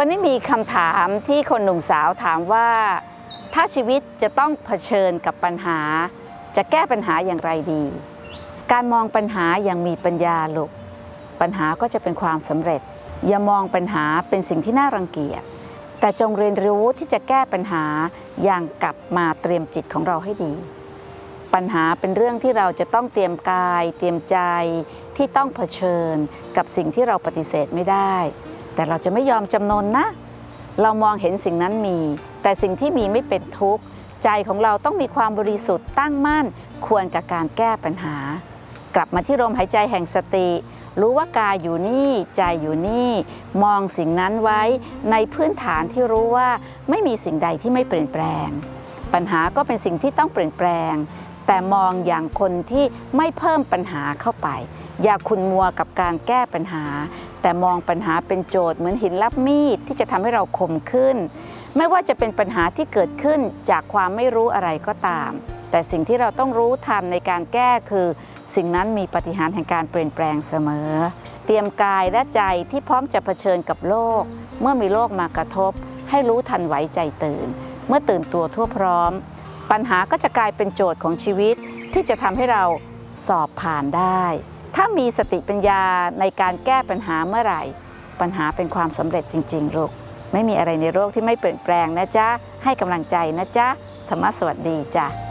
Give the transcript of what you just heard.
วันนี้มีคำถามที่คนหนุ่มสาวถามว่า ถ้าชีวิตจะต้องเผชิญกับปัญหา จะแก้ปัญหาอย่างไรดี การมองปัญหาอย่างมีปัญญาลูกปัญหาก็จะเป็นความสำเร็จ อย่ามองปัญหาเป็นสิ่งที่น่ารังเกียจแต่จงเรียนรู้ที่จะแก้ปัญหาอย่างกลับมาเตรียมจิตของเราให้ดี ปัญหาเป็นเรื่องที่เราจะต้องเตรียมกาย เตรียมใจที่ต้องเผชิญกับสิ่งที่เราปฏิเสธไม่ได้ แต่เราจะไม่ยอมจำนนนะ เรามองเห็นสิ่งนั้นมี แต่สิ่งที่มีไม่เป็นทุกข์ ใจของเราต้องมีความบริสุทธิ์ตั้งมั่น ควรกับการแก้ปัญหา กลับมาที่ลมหายใจแห่งสติ รู้ว่ากายอยู่นี่ใจอยู่นี่ มองสิ่งนั้นไว้ในพื้นฐานที่รู้ว่าไม่มีสิ่งใดที่ไม่เปลี่ยนแปลง ปัญหาก็เป็นสิ่งที่ต้องเปลี่ยนแปลง แต่มองอย่างคนที่ไม่เพิ่มปัญหาเข้าไป อย่าคุณมัวกับการแก้ปัญหา แต่มองปัญหาเป็นโจทย์เหมือนหินรับมีดที่จะทำให้เราคมขึ้น ไม่ว่าจะเป็นปัญหาที่เกิดขึ้นจากความไม่รู้อะไรก็ตาม แต่สิ่งที่เราต้องรู้ทันในการแก้คือ สิ่งนั้นมีปฏิหารแห่งการเปลี่ยนแปลงเสมอ เตรียมกายและใจที่พร้อมจะเผชิญกับโลก เมื่อมีโลกมากระทบ ให้รู้ทันไหวใจตื่น เมื่อตื่นตัวทั่วพร้อม ปัญหาก็จะกลายเป็นโจทย์ของชีวิตที่จะทำให้เราสอบผ่านได้ ถ้ามีสติปัญญาในการแก้ปัญหาเมื่อไหร่ ปัญหาเป็นความสำเร็จจริง ๆ ลูก ไม่มีอะไรในโลกที่ไม่เปลี่ยนแปลงนะจ๊ะ ให้กำลังใจนะจ๊ะ ธรรมะสวัสดีจ้ะ